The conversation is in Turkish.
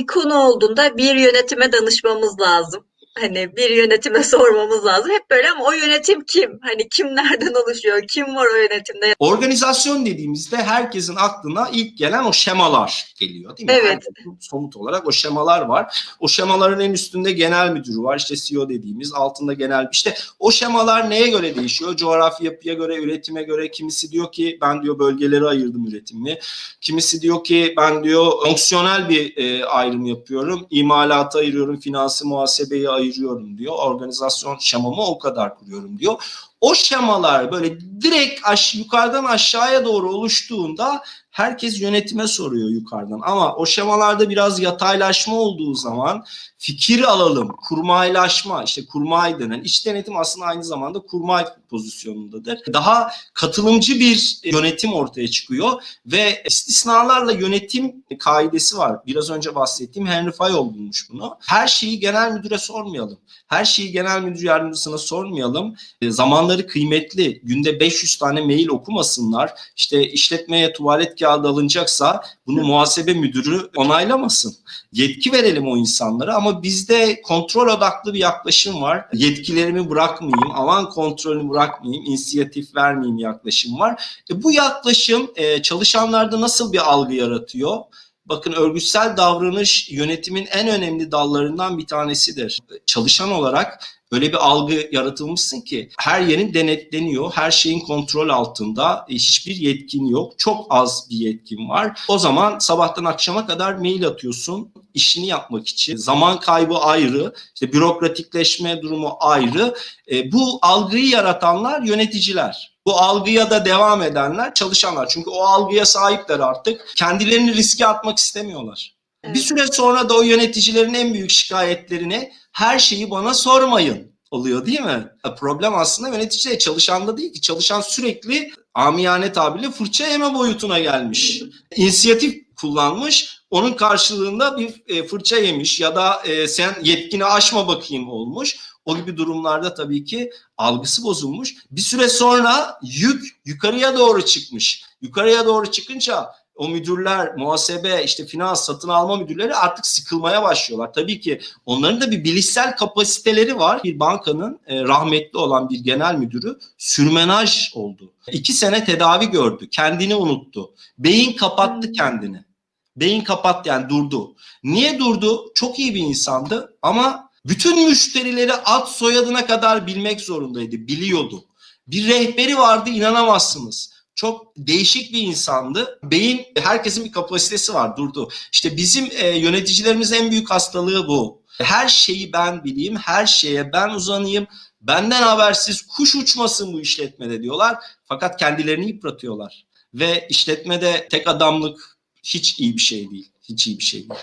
bir konu olduğunda bir yönetime danışmamız lazım. Hani bir yönetime sormamız lazım. Hep böyle ama o yönetim kim? Hani kimlerden oluşuyor? Kim var o yönetimde? Organizasyon dediğimizde herkesin aklına ilk gelen o şemalar geliyor değil mi? Evet. Herkesin somut olarak o şemalar var. O şemaların en üstünde genel müdürü var. İşte CEO dediğimiz altında genel işte o şemalar neye göre değişiyor? Coğrafi yapıya göre, üretime göre kimisi diyor ki ben diyor bölgelere ayırdım üretimini. Kimisi diyor ki ben diyor fonksiyonel bir e, ayrım yapıyorum. İmalata ayırıyorum, finansı muhasebeyi ayırıyorum diyor. Organizasyon şemamı o kadar kuruyorum diyor. O şemalar böyle direkt aş yukarıdan aşağıya doğru oluştuğunda herkes yönetime soruyor yukarıdan. Ama o şemalarda biraz yataylaşma olduğu zaman fikir alalım, kurmaylaşma, işte kurmay denen iç denetim aslında aynı zamanda kurmay pozisyonundadır. Daha katılımcı bir yönetim ortaya çıkıyor ve istisnalarla yönetim kaidesi var. Biraz önce bahsettiğim Henry Fayol bulmuş bunu. Her şeyi genel müdüre sormayalım. Her şeyi genel müdür yardımcısına sormayalım. E, zamanları kıymetli. Günde 500 tane mail okumasınlar. İşte işletmeye tuvalet kağıdı alınacaksa bunu muhasebe müdürü onaylamasın. Yetki verelim o insanlara ama bizde kontrol odaklı bir yaklaşım var. Yetkilerimi bırakmayayım, aman kontrolünü bırakmayayım, inisiyatif vermeyeyim yaklaşım var. E, bu yaklaşım e, çalışanlarda nasıl bir algı yaratıyor? Bakın örgütsel davranış yönetimin en önemli dallarından bir tanesidir. Çalışan olarak öyle bir algı yaratılmışsın ki her yerin denetleniyor, her şeyin kontrol altında, e, hiçbir yetkin yok, çok az bir yetkin var. O zaman sabahtan akşama kadar mail atıyorsun işini yapmak için. Zaman kaybı ayrı, işte bürokratikleşme durumu ayrı. E, bu algıyı yaratanlar yöneticiler. Bu algıya da devam edenler çalışanlar. Çünkü o algıya sahipler artık. Kendilerini riske atmak istemiyorlar. Evet. Bir süre sonra da o yöneticilerin en büyük şikayetlerini her şeyi bana sormayın oluyor değil mi? Problem aslında yöneticiye çalışanda değil ki çalışan sürekli amiyane tabirle fırça yeme boyutuna gelmiş. İnisiyatif kullanmış onun karşılığında bir e, fırça yemiş ya da e, sen yetkini aşma bakayım olmuş. O gibi durumlarda tabii ki algısı bozulmuş. Bir süre sonra yük yukarıya doğru çıkmış. Yukarıya doğru çıkınca o müdürler, muhasebe, işte finans, satın alma müdürleri artık sıkılmaya başlıyorlar. Tabii ki onların da bir bilişsel kapasiteleri var. Bir bankanın e, rahmetli olan bir genel müdürü sürmenaj oldu. İki sene tedavi gördü. Kendini unuttu. Beyin kapattı kendini. Beyin kapattı yani durdu. Niye durdu? Çok iyi bir insandı ama bütün müşterileri ad soyadına kadar bilmek zorundaydı. Biliyordu. Bir rehberi vardı inanamazsınız. Çok değişik bir insandı. Beyin herkesin bir kapasitesi var durdu. İşte bizim e, yöneticilerimizin en büyük hastalığı bu. Her şeyi ben bileyim, her şeye ben uzanayım. Benden habersiz kuş uçmasın bu işletmede diyorlar. Fakat kendilerini yıpratıyorlar. Ve işletmede tek adamlık hiç iyi bir şey değil. Hiç iyi bir şey değil.